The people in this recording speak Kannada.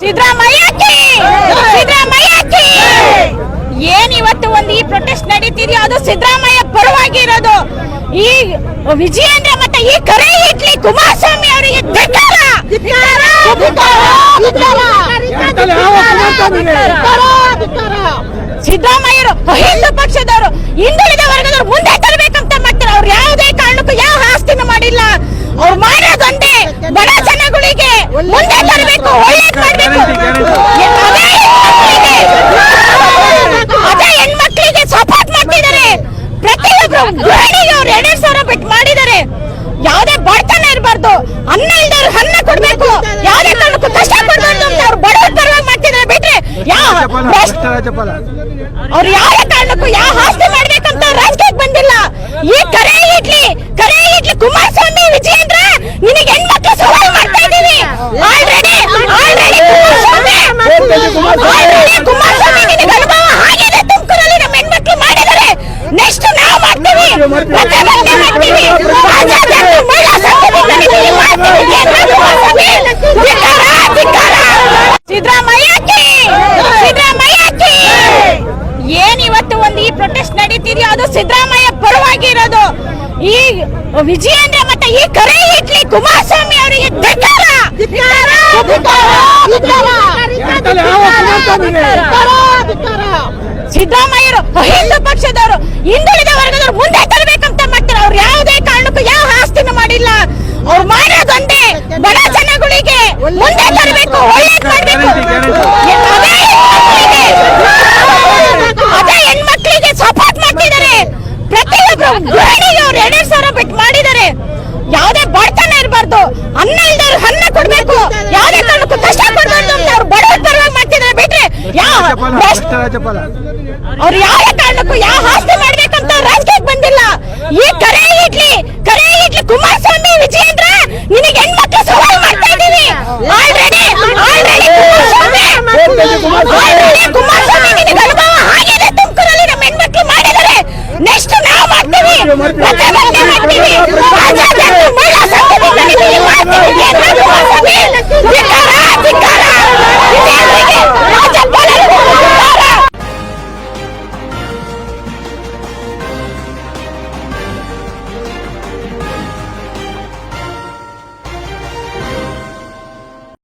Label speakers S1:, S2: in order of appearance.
S1: ಸಿದ್ದರಾಮಯ್ಯಕ್ಕೆ! ಸಿದ್ದರಾಮಯ್ಯ ಏನ್ ಇವತ್ತು ಒಂದು ಈ ಪ್ರೊಟೆಸ್ಟ್ ನಡೀತಿದೆಯೋ ಅದು ಸಿದ್ದರಾಮಯ್ಯ ಪರವಾಗಿ ಇರೋದು ಈ ವಿಜಯೇಂದ್ರ ಮತ್ತೆ ಈ ಕರೆ ಇಟ್ಲಿ ಕುಮಾರಸ್ವಾಮಿ ಅವರಿಗೆ ಧಿಕ್ಕಾರ! ಸಿದ್ದರಾಮಯ್ಯರು ಹಿಂದೂ ಪಕ್ಷದವರು ಹಿಂದುಳಿದ ವರ್ಗದವರು ಮುಂದೆ ತರಬೇಕಂತ ಮಾಡ್ತಾರೆ. ಅವ್ರು ಯಾವುದೇ ಕಾರಣಕ್ಕೂ ಯಾವ ಆಸ್ತಿನೂ ಮಾಡಿಲ್ಲ. ಅವ್ರು ಮಾಡೋದೊಂದೇ ಬಡ ಜನಗಳಿಗೆ ಮುಂದೆ ಅವ್ರು ಎರಡೆರಡು ಸಾವಿರ ಬಿಟ್ಟು ಮಾಡಿದ್ದಾರೆ. ಯಾವ್ದೇ ಬಡತನ ಇರಬಾರ್ದು. ಅನ್ನ ಇಲ್ದವ್ರು ಅನ್ನ ಕೊಡ್ಬೇಕು. ಯಾವುದೇ ಕಾರಣಕ್ಕೂ ಕಷ್ಟ ಕೊಡ್ಬಾರ್ದು ಅಂತ ಅವ್ರು ಬಡವರ ಪರವಾಗಿ ಮಾಡ್ತಿದ್ದಾರೆ. ಬಿಟ್ರೆ ಯಾವ ಅವ್ರು ಯಾವ ಕಾರಣಕ್ಕೂ ಯಾವ ಆಸ್ತಿ ಮಾಡ್ಬೇಕಂತ ರಾಜಕೀಯಕ್ಕೆ ಬಂದಿಲ್ಲ. ಈ ಕರೆ ಇಡ್ಲಿ ಕರೆ ಇಡ್ಲಿ ಕುಮಾರಸ್ವಾಮಿ ವಿಜಯೇಂದ್ರ ನಿನಗೆ ಹೆಣ್ಮಕ್ಳು ಸವಾಲು ಮಾಡ್ತಾ ಆಲ್ರೆಡಿ ಆಲ್ರೆಡಿ ಆಲ್ರೆಡಿ ಕುಮಾರಸ್ವಾಮಿ? ಏನ್ ಇವತ್ತು ಒಂದು ಈ ಪ್ರೊಟೆಸ್ಟ್ ನಡೀತಿದೆಯೋ ಅದು ಸಿದ್ದರಾಮಯ್ಯ ಪರವಾಗಿ ಇರೋದು ಈ ವಿಜಯೇಂದ್ರ ಮತ್ತೆ ಈ ಕರೆ ಇಟ್ಲಿ ಕುಮಾರಸ್ವಾಮಿ ಅವರಿಗೆ ಸಿದ್ದರಾಮಯ್ಯರು ಹಿಂದೂ ಪಕ್ಷದವರು ಹಿಂದುಳಿದ ವರ್ಗದವರು ಮುಂದೆ ತರಬೇಕಂತ ಮಾಡ್ತಾರೆ ಅವ್ರು ಯಾವುದೇ ಕಾರಣಕ್ಕೂ ಯಾವ ಆಸ್ತಿನೂ ಮಾಡಿಲ್ಲ ಅವ್ರು ಮಾಡೋದೊಂದೇ ಬಡ ಜನಗಳಿಗೆ ಮುಂದೆ ತರಬೇಕು ಒಳ್ಳೇದ್ ಮಾಡ್ಬೇಕು ಅದೇ ಹೆಣ್ಮಕ್ಳಿಗೆ- ಅದೇ ಹೆಣ್ಮಕ್ಳಿಗೆ ಸಪೋರ್ಟ್ ಮಾಡ್ತಿದ್ದಾರೆ ಪ್ರತಿಯೊಬ್ರು ಗೃಹಿಣಿಗೆ ಅವ್ರು ಎರಡೆರಡು ಸಾವಿರ ಬಿಟ್ಟು ಮಾಡಿದ್ದಾರೆ. ಯಾವುದೇ ಬಡತನ ಇರಬಾರ್ದು. ಅನ್ನ ಇಲ್ದವ್ರು ಅನ್ನ ಕೊಡ್ಬೇಕು. ಯಾವುದೇ ಕಾರಣಕ್ಕೂ ಕಷ್ಟ ಕೊಡ್ಬಾರ್ದು ಅಂತ ಅವ್ರು ಬಡವ್ರ ಪರವಾಗಿ ಮಾಡ್ತಿದ್ದಾರೆ. ಬಿಟ್ರೆ ಯಾವ ಅವ್ರು ಯಾವ ಕಾರಣಕ್ಕೂ ಯಾವ ಆಸ್ತಿ ಮಾಡ್ಬೇಕಂತ ರಾಜಕೀಯಕ್ಕೆ ಬಂದಿಲ್ಲ. ಈ ಕರೆ Get out of